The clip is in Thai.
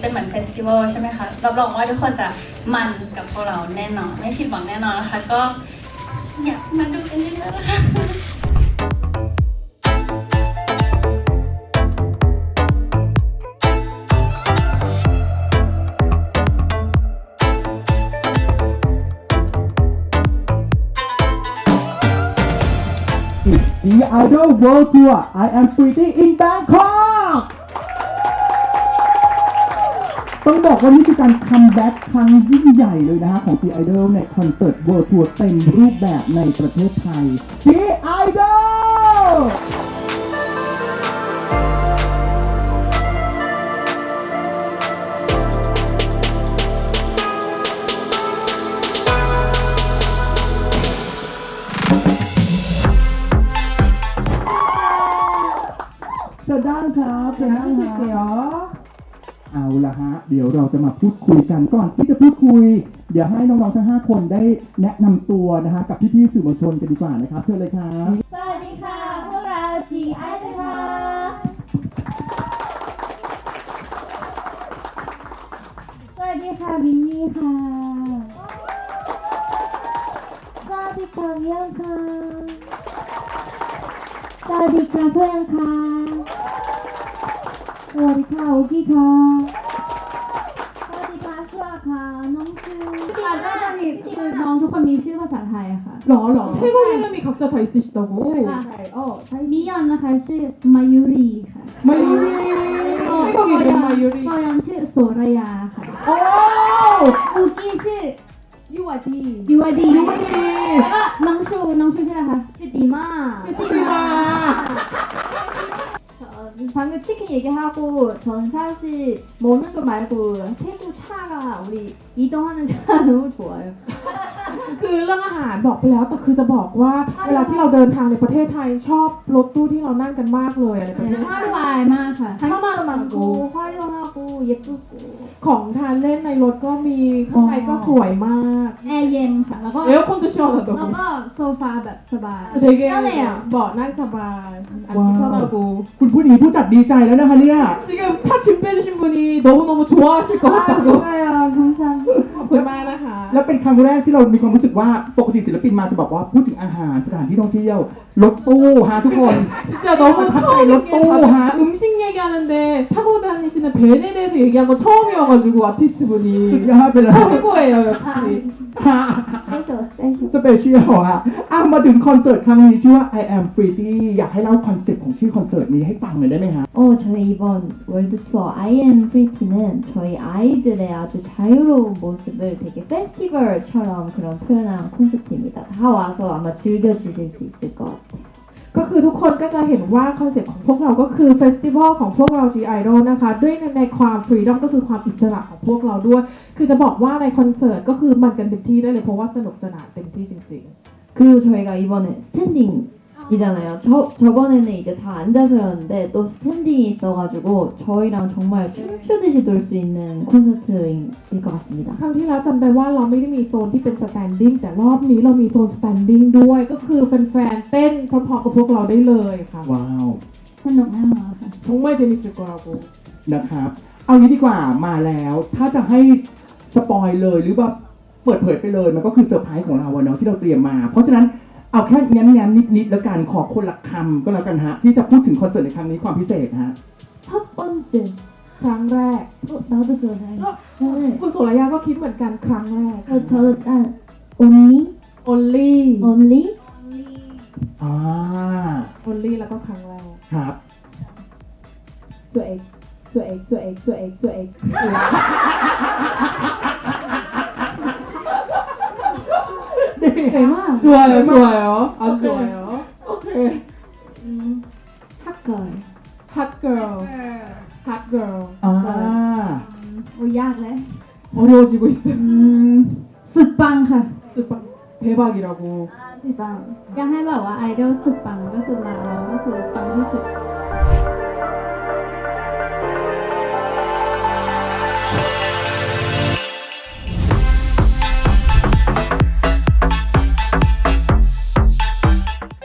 เป็นเหมือนเฟสติวัลใช่ไหมคะรับรองว่าทุกคนจะมันกับพวกเราแน่นอน ไม่ผิดหวังแน่นอนนะคะ ก็อยากมาดูกันเยอะๆนะคะ The Idol World Tour I am pretty in Bangkok ต้องบอกว่านี่คือการคัมแบ็กครั้งยิ่งใหญ่เลยนะฮะของ The Idol ในคอนเสิร์ต World Tour เต็มรูปแบบในประเทศไทย The Idol เชิญด้านครับเชิญด้านครับ เอาละฮะ เดี๋ยวเราจะมาพูดคุยกันก่อนที่จะพูดคุย เดี๋ยวให้น้องๆทั้ง 5 คนได้แนะนำตัวนะฮะกับพี่ๆสื่อมวลชนกันดีกว่านะครับ เชิญเลยครับ สวัสดีค่ะ พวกเราจีไอค่ะสวัสดีค่ะมินนี่ค่ะสวัสดีค่ะเยี่ยมค่ะสวัสดีค่ะโซยังค่อกี้ค่ะ สวัสดีค่ะชัวค่ะน้องชื่อ ค่ะก็จะมีคือน้องทุกคนมีชื่อภาษาไทยอะค่ะ หรอหรอ 태국 이름이 각자 다 있으시다고? มิยอนนะคะชื่อมายุรีค่ะ ไม่รู้ โซ 태국 이름 마유리 โซยอนชื่อโสระยาค่ะ โอ้ อูกี้ชื่อ 유아디 ยูวดี ยูดี แล้วก็น้องชูน้องชูชื่ออะไรคะ ชื่อดีมาก ชื่อติ ดี มา มา 어, 방금 치킨 얘기하고 전 사실 먹는 거 말고 태국 차가 우리 이동하는 차가 너무 좋아요. คือเรื่องอาหารบอกไปแล้วแต่คือจะบอกว่าเวลาที่เราเดินทางในประเทศไทยชอบรถตู้ที่เรานั่งกันมากเลยอะไรแบบ เ นี้ สบายมากค่ะ 한식도 많고 화려하고 예쁘고 ของทานเล่นในรถก็มีข้างในก็สวยมาก แอร์เย็นค่ะ แล้วก็ 에어컨도 시원하다고 แล้วก็โซฟาแบบสบาย 되게 편해요. เบาะนั่งสบายอันนี้ชอบเรากู คุณผู้นี้ผู้จัดดีใจแล้วนะคะเนี่ย 지금 차 준비해주신 분이 너무너무 좋아하실 것 같다고 좋아요 감 ะ แล้วเป็นครั้งแรกที่เรามีความรู้สึกว่าปกติศิลปินมาจะบอกว่าพูดถึงอาหารสถานที่ท่องเที่ยวรถตู้ฮะทุกคน 진짜 너무 아, 처음인 게 로또, 다들 하. 음식 얘기하는데 타고 다니시는 벤에 대해서 얘기한 건 처음이어가지고 아티스트 สุด 분이 ยอดไปเลย 최고예요 역시 스페셜 스페셜. สเปเชียลฮะอ่ะมาถึงคอนเสิร์ตครั้งนี้ชื่อว่า I am Pretty อยากให้เล่าคอนเซ็ปต์ของชื่อคอนเสิร์ตนี้ให้ฟังหน่อยได้ไหมฮะ 어 저희 이번 월드 투어 I am Pretty는 저희 아이들의 아주 자유로운 모습을 되게 페스티벌처럼 그런 표현한 콘서트입니다. 다 와서 아마 즐겨주실 수 있을 것 같아요. 요. ก็คือทุกคนก็จะเห็นว่าคอนเซ็ปต์ของพวกเราก็คือเฟสติวัลของพวกเรา G Idol นะคะ ด้วยในในความฟรีดอมก็คือความอิสระของพวกเราด้วย คือจะบอกว่าในคอนเสิร์ตก็คือมันกันเต็มที่ได้เลยเพราะว่าสนุกสนานเต็มที่จริง 그리고 저희가 이번에 스탠딩 이잖아요. 저, 저번에는 이제 다 앉아서였는데 또 스탠딩이 있어가지고 저희랑 정말 춤추듯이 놀 수 있는 콘서트일 것 같습니다. ๆ ครั้งที่แล้วจำได้ว่าเราไม่ได้มีโซนที่เป็นสแตนดิ้งแต่รอบนี้เรามีโซนสแตนดิ้งด้วย ก็คือแฟนๆเต้นพร้อมๆกับพวกเราได้เลยค่ะ ว้าว สนุกแน่นอนค่ะ 정말 재밌을 거라고 นะครับ เอางี้ดีกว่ามาแล้ว ถ้าจะให้สปอยเลยหรือว่าเปิดเผยไปเลย มันก็คือเซอร์ไพรส์ของเราอะเนาะที่เราเตรียมมา เพราะฉะนั้น เอาแค่แง้มๆนิดๆแล้วกันขอคนละคำก็แล้วกันฮะ ที่จะพูดถึงคอนเสิร์ตในครั้งนี้ความพิเศษฮะ 첫 번째 ครั้งแรก 어, 나도 그러네. 저는 คุณโสระยาก็คิดเหมือนกันครั้งแรก 저, 저는 아, only only only อ่า only แล้วก็ครั้งแรก ครับ สวยเอกสวยเอกสวยเอกสวยเอกสวยเอก ดี สวยมาก 좋아요 좋아요 아주 좋아요 โอเค 음, 핫걸 hot girl hot girl อ่า โอ้ยากเลย 어려워지고 있어요 อืมสุดปังค่ะ 대박 대박이라고 대박 อยากให้แบบว่าไอดอลสุดปังก็คือมาเราก็คือปังที่สุด